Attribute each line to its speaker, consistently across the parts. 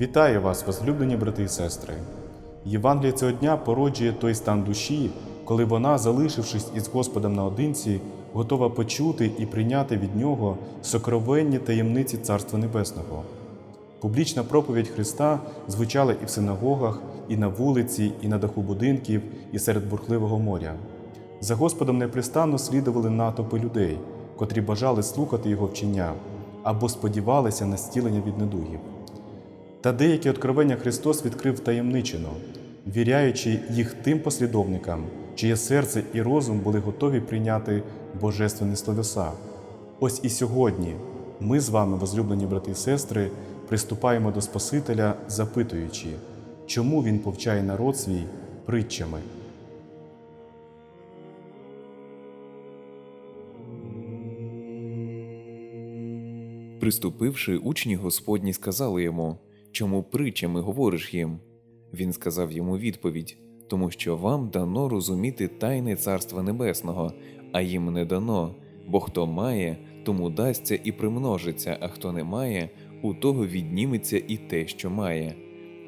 Speaker 1: Вітаю вас, возлюблені брати і сестри. Євангеліє цього дня породжує той стан душі, коли вона, залишившись із Господом наодинці, готова почути і прийняти від Нього сокровенні таємниці Царства Небесного. Публічна проповідь Христа звучала і в синагогах, і на вулиці, і на даху будинків, і серед бурхливого моря. За Господом непрестанно слідували натовпи людей, котрі бажали слухати Його вчення або сподівалися на зцілення від недугів. Та деякі откровення Христос відкрив таємничено, віряючи їх тим послідовникам, чиє серце і розум були готові прийняти божественні словеса. Ось і сьогодні ми з вами, возлюблені брати і сестри, приступаємо до Спасителя, запитуючи, чому Він повчає народ свій притчами.
Speaker 2: Приступивши, учні Господні сказали йому, чому притчами говориш їм? Він сказав йому відповідь, тому що вам дано розуміти тайни Царства Небесного, а їм не дано, бо хто має, тому дасться і примножиться, а хто не має, у того відніметься і те, що має.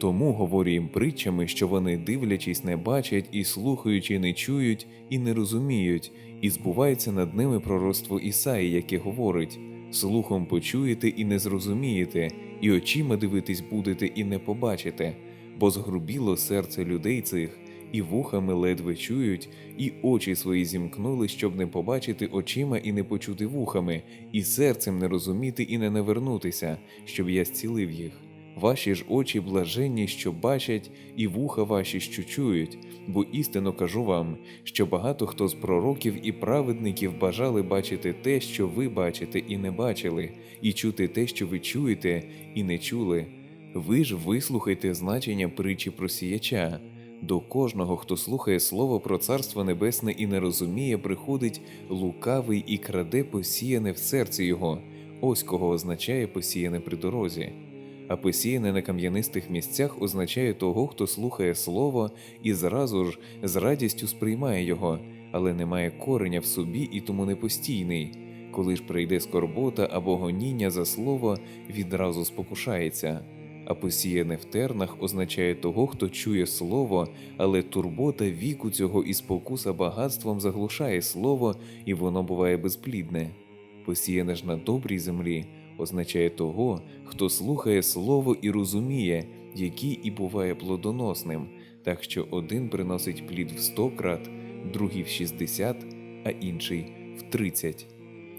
Speaker 2: Тому говорю їм притчами, що вони, дивлячись, не бачать, і слухаючи, не чують, і не розуміють, і збувається над ними пророцтво Ісаї, яке говорить слухом почуєте і не зрозумієте, і очима дивитись будете і не побачите, бо згрубіло серце людей цих, і вухами ледве чують, і очі свої зімкнули, щоб не побачити очима і не почути вухами, і серцем не розуміти і не навернутися, щоб я зцілив їх. Ваші ж очі блаженні, що бачать, і вуха ваші, що чують, бо істинно кажу вам, що багато хто з пророків і праведників бажали бачити те, що ви бачите і не бачили, і чути те, що ви чуєте, і не чули. Ви ж вислухайте значення притчі про сіяча. До кожного, хто слухає слово про Царство Небесне і не розуміє, приходить лукавий і краде посіяне в серці його. Ось кого означає посіяне при дорозі а посіяне на кам'янистих місцях означає того, хто слухає слово і зразу ж з радістю сприймає його, але не має кореня в собі і тому не постійний. Коли ж прийде скорбота або гоніння за слово, відразу спокушається. А посіяне в тернах означає того, хто чує слово, але турбота віку цього і спокуса багатством заглушає слово, і воно буває безплідне. Посіяне ж на добрій землі означає того, хто слухає слово і розуміє, який і буває плодоносним, так що один приносить плід в сто крат, другий в шістдесят, а інший в тридцять.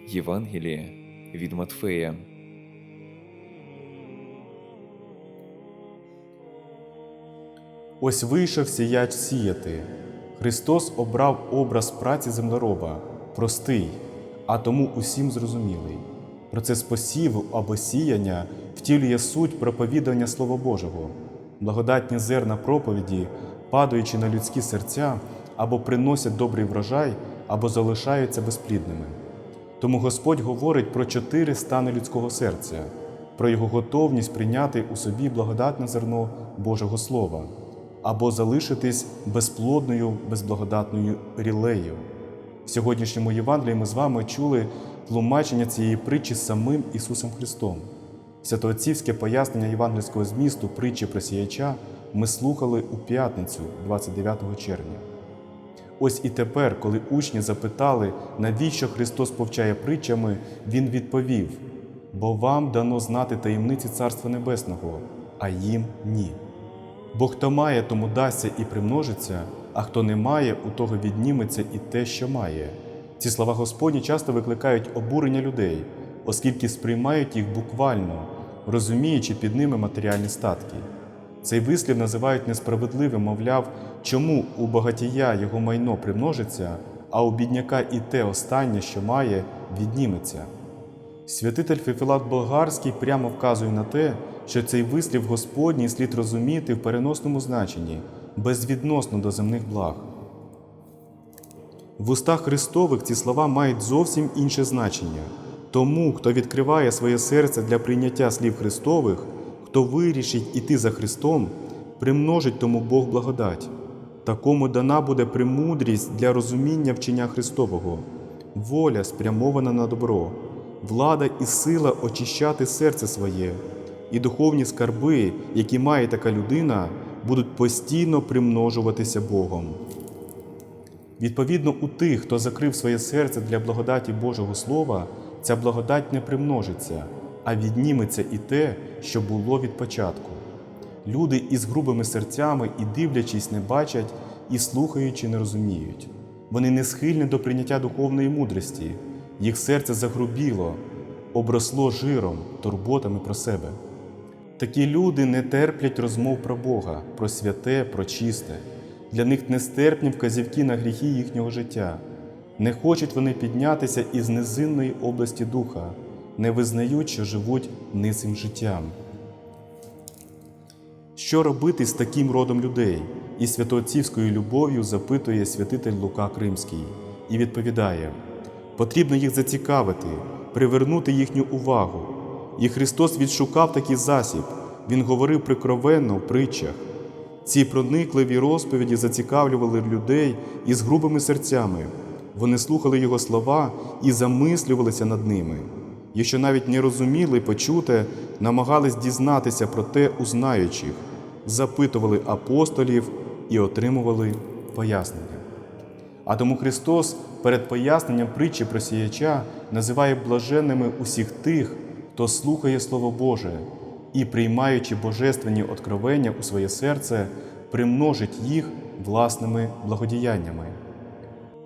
Speaker 2: Євангеліє від Матфея.
Speaker 1: Ось вийшов сіяч сіяти. Христос обрав образ праці землероба, простий, а тому усім зрозумілий. Процес посіву або сіяння втілює суть проповідання Слова Божого. Благодатні зерна проповіді, падаючи на людські серця, або приносять добрий врожай, або залишаються безплідними. Тому Господь говорить про чотири стани людського серця, про його готовність прийняти у собі благодатне зерно Божого Слова, або залишитись безплодною, безблагодатною рілею. В сьогоднішньому Євангелії ми з вами чули тлумачення цієї притчі самим Ісусом Христом. Святоотцівське пояснення євангельського змісту притчі про сіяча ми слухали у п'ятницю, 29 червня. Ось і тепер, коли учні запитали, навіщо Христос повчає притчами, Він відповів: бо вам дано знати таємниці Царства Небесного, а їм ні. Бо хто має, тому дасться і примножиться, а хто не має, у того відніметься і те, що має. Ці слова Господні часто викликають обурення людей, оскільки сприймають їх буквально, розуміючи під ними матеріальні статки. Цей вислів називають несправедливим, мовляв, чому у багатія його майно примножиться, а у бідняка і те останнє, що має, відніметься. Святитель Фефілат Болгарський прямо вказує на те, що цей вислів Господній слід розуміти в переносному значенні, безвідносно до земних благ. В устах Христових ці слова мають зовсім інше значення. Тому, хто відкриває своє серце для прийняття слів Христових, хто вирішить іти за Христом, примножить тому Бог благодать. Такому дана буде премудрість для розуміння вчення Христового, воля спрямована на добро, влада і сила очищати серце своє, і духовні скарби, які має така людина, будуть постійно примножуватися Богом. Відповідно, у тих, хто закрив своє серце для благодаті Божого Слова, ця благодать не примножиться, а відніметься і те, що було від початку. Люди із грубими серцями і дивлячись, не бачать, і слухаючи, не розуміють. Вони не схильні до прийняття духовної мудрості, їх серце загрубіло, обросло жиром, турботами про себе. Такі люди не терплять розмов про Бога, про святе, про чисте. Для них нестерпні вказівки на гріхи їхнього життя. Не хочуть вони піднятися із низинної області духа, не визнають, що живуть низьким життям. Що робити з таким родом людей? І святоотцівською любов'ю запитує святитель Лука Кримський і відповідає: потрібно їх зацікавити, привернути їхню увагу. І Христос відшукав такий засіб, Він говорив прикровенно в притчах. Ці проникливі розповіді зацікавлювали людей із грубими серцями. Вони слухали його слова і замислювалися над ними. Якщо навіть не розуміли почуте, намагались дізнатися про те у знаючих, запитували апостолів і отримували пояснення. А тому Христос перед поясненням притчі про сіяча називає блаженними усіх тих, хто слухає Слово Боже і, приймаючи божественні откровення у своє серце, примножить їх власними благодіяннями.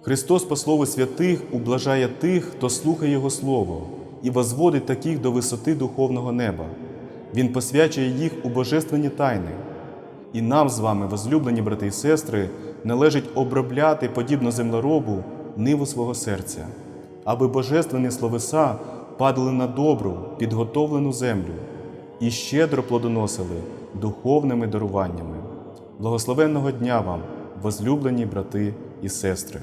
Speaker 1: Христос, по слову святих, ублажає тих, хто слухає Його Слово, і возводить таких до висоти духовного неба. Він посвячує їх у божественні тайни. І нам з вами, возлюблені брати і сестри, належить обробляти, подібно землеробу, ниву свого серця, аби божественні словеса падали на добру, підготовлену землю і щедро плодоносили духовними даруваннями. Благословенного дня вам, возлюблені брати і сестри!